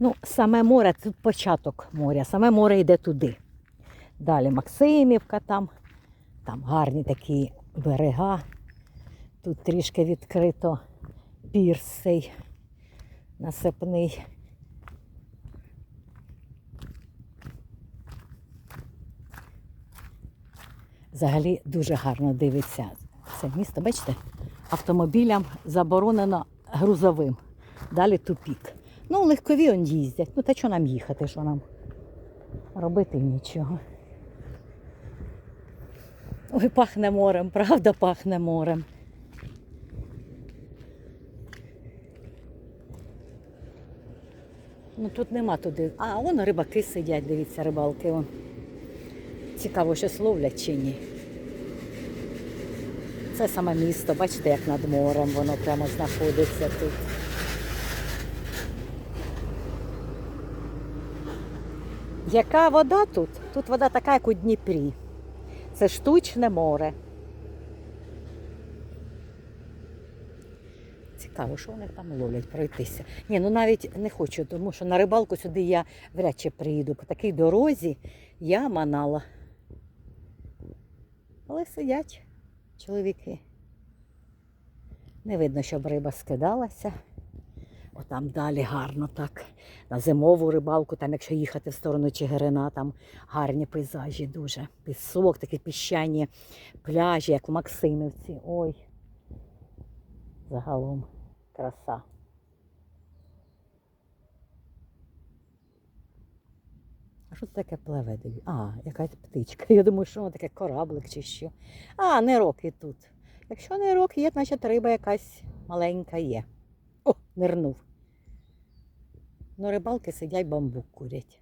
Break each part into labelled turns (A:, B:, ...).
A: Ну, саме море, тут початок моря, саме море йде туди. Далі Максимівка там, там гарні такі берега. Тут трішки відкрито пірс цей насипний. Взагалі дуже гарно дивиться це місто. Бачите, автомобілям заборонено грузовим. Далі тупік. Ну, легкові он їздять. Ну, та що нам їхати, що нам робити нічого. Ой, пахне морем, правда пахне морем. Ну тут нема туди. А, вон рибаки сидять, дивіться, рибалки. Вон. Цікаво, щось ловлять чи ні. Це саме місто, бачите, як над морем воно прямо знаходиться тут. Яка вода тут? Тут вода така, як у Дніпрі. Це штучне море. Цікаво, що вони там ловлять пройтися. Ні, ну навіть не хочу, тому що на рибалку сюди я вряд чи приїду. По такій дорозі я манала. Але сидять чоловіки. Не видно, щоб риба скидалася. Отам далі гарно так. На зимову рибалку, там, якщо їхати в сторону Чигирина, там гарні пейзажі дуже. Пісок, такі піщані пляжі, як в Максимівці. Ой. Загалом краса. А що це таке пливе? А, якась птичка. Я думаю, що воно таке кораблик чи що. А, нирок і тут. Якщо нирок є, значить риба якась маленька є. О, нирнув. Ну, рибалки сидять бамбук курять.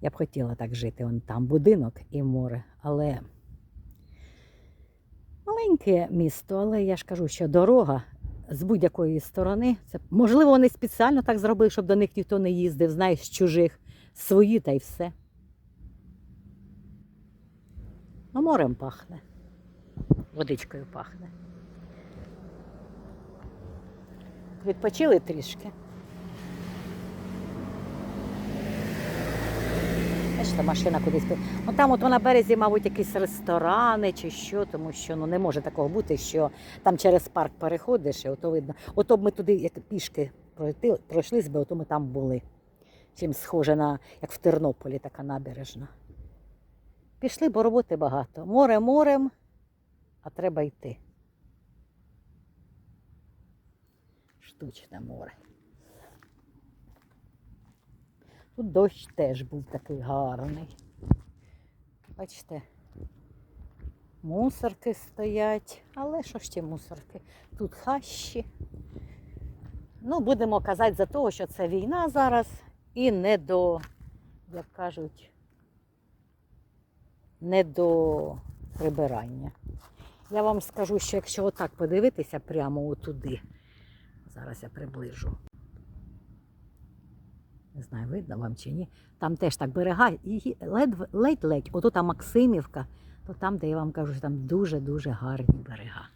A: Я б хотіла так жити, вон там будинок і море, але маленьке місто, але я ж кажу, що дорога з будь-якої сторони. Це можливо, вони спеціально так зробили, щоб до них ніхто не їздив, знаєш, з чужих, свої та й все. Ну, морем пахне. Водичкою пахне. Відпочили трішки. Бачите, машина кудись. Ну там от на березі, мабуть, якісь ресторани чи що, тому що ну не може такого бути, що там через парк переходиш, і ото видно. Ото б ми туди, як пішки пройти, пройшлись би, ото ми там були. Чим схоже на як в Тернополі, така набережна. Пішли, бо роботи багато. Море морем, а треба йти. Штучне море. Тут дощ теж був такий гарний. Бачите, мусорки стоять, але що ж ті мусорки? Тут хащі. Ну, будемо казати за того, що це війна зараз і не до, як кажуть, не до прибирання. Я вам скажу, що якщо отак подивитися прямо отуди, зараз я приближу. Не знаю, видно вам чи ні. Там теж так берега, і ледь- ледь-ледь, ото там Максимівка, то там, де я вам кажу, що там дуже-дуже гарні берега.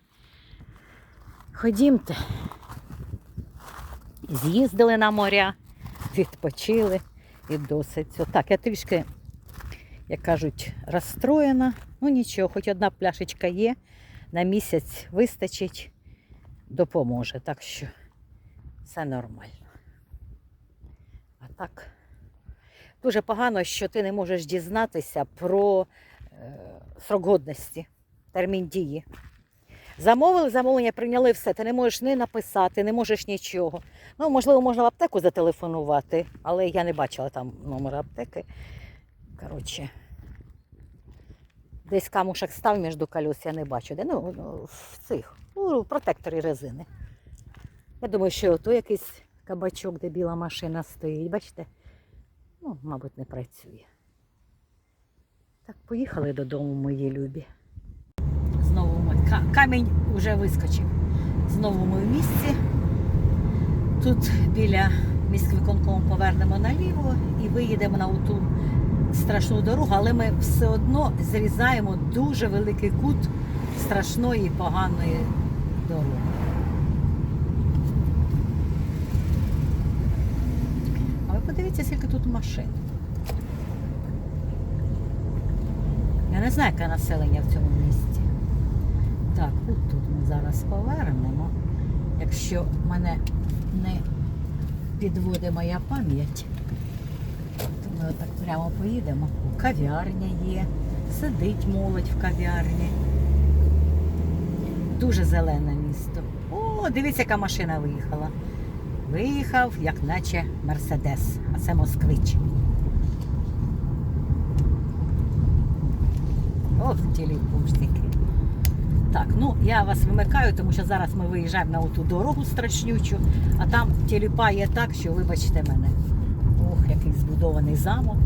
A: Ходімте. З'їздили на моря, відпочили і досить. цього. Так, я трішки, як кажуть, розстроєна. Ну нічого, хоч одна пляшечка є, на місяць вистачить, допоможе. Так що все нормально. А так, дуже погано, що ти не можеш дізнатися про е, срок годності, термін дії. Замовили, замовлення прийняли все. Ти не можеш не написати, не можеш нічого. Ну, можливо, можна в аптеку зателефонувати, але я не бачила там номер аптеки. Коротше, десь камушок став між колес, я не бачу. Де? Ну, ну, в цих, ну, протекторі резини. Я думаю, що то якийсь кабачок, де біла машина стоїть. Бачите? Ну, мабуть, не працює. Так, поїхали додому, мої любі. Камінь вже вискочив. Знову ми в місці. Тут біля міськвиконкому повернемо наліво і виїдемо на ту страшну дорогу, але ми все одно зрізаємо дуже великий кут страшної поганої дороги. А ви подивіться, скільки тут машин. Я не знаю, яке населення в цьому місті. Так, от тут ми зараз повернемо. Якщо мене не підводить моя пам'ять, то ми отак прямо поїдемо. Кав'ярня є, сидить молодь в кав'ярні. Дуже зелене місто. О, дивіться, яка машина виїхала. Виїхав, як наче Мерседес, а це москвич. Ох, тіліпушники. Так, ну я вас вимикаю, тому що зараз ми виїжджаємо на оту дорогу страшнючу, а там тіліпає так, що вибачте мене. Ох, який збудований замок.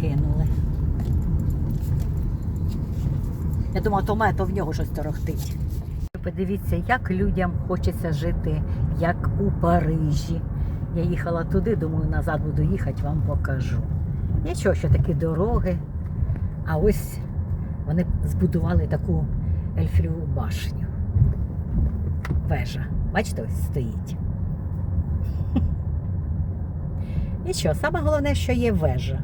A: Кинули. Я думала, то мене, то в нього щось торохтить. Подивіться, як людям хочеться жити, як у Парижі. Я їхала туди, думаю, назад буду їхати, вам покажу. Нічого, що такі дороги. А ось вони збудували таку ельфріву башню. Вежа. Бачите, ось стоїть. Нічого, саме головне, що є вежа.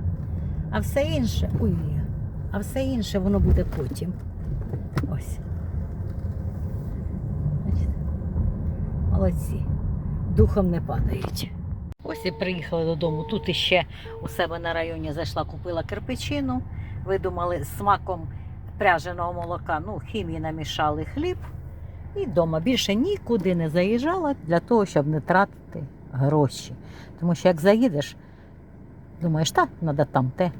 A: А все інше, ой, а все інше воно буде потім. Ось. Молодці. Духом не падають. Ось і приїхали додому. Тут іще у себе на районі зайшла, купила кирпичину. Видумали смаком пряженого молока. Ну, хімії намішали хліб. І вдома більше нікуди не заїжджала для того, щоб не тратити гроші. Тому що як заїдеш, думаєш, так, треба там те.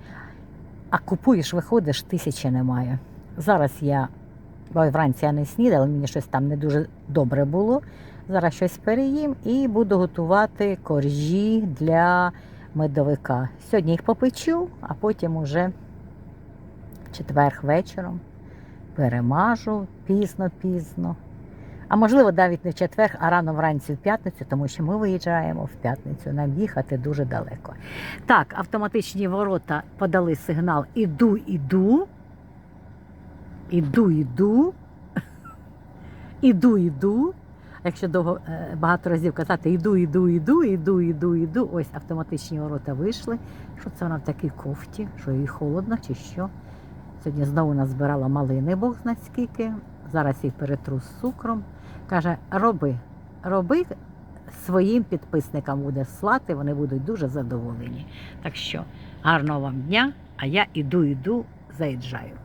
A: А купуєш, виходиш, тисячі немає. Зараз я вранці я не снідала, мені щось там не дуже добре було. Зараз щось переїм і буду готувати коржі для медовика. Сьогодні їх попечу, а потім уже четвер вечором перемажу пізно-пізно. А можливо, навіть не в четвер, а рано вранці в п'ятницю, тому що ми виїжджаємо в п'ятницю. Нам їхати дуже далеко. Так, автоматичні ворота подали сигнал Іду, іду. Іду, іду. Іду, іду. Якщо довго е, багато разів казати іду, іду, іду, іду, іду, іду. Ось автоматичні ворота вийшли. Що це вона в такій кофті? Що їй холодно чи що? Сьогодні знову назбирала малини, Бог знає скільки. Зараз їх перетру з цукром. Каже, роби, роби своїм підписникам буде слати, вони будуть дуже задоволені. Так що гарного вам дня, а я іду, іду, заїжджаю.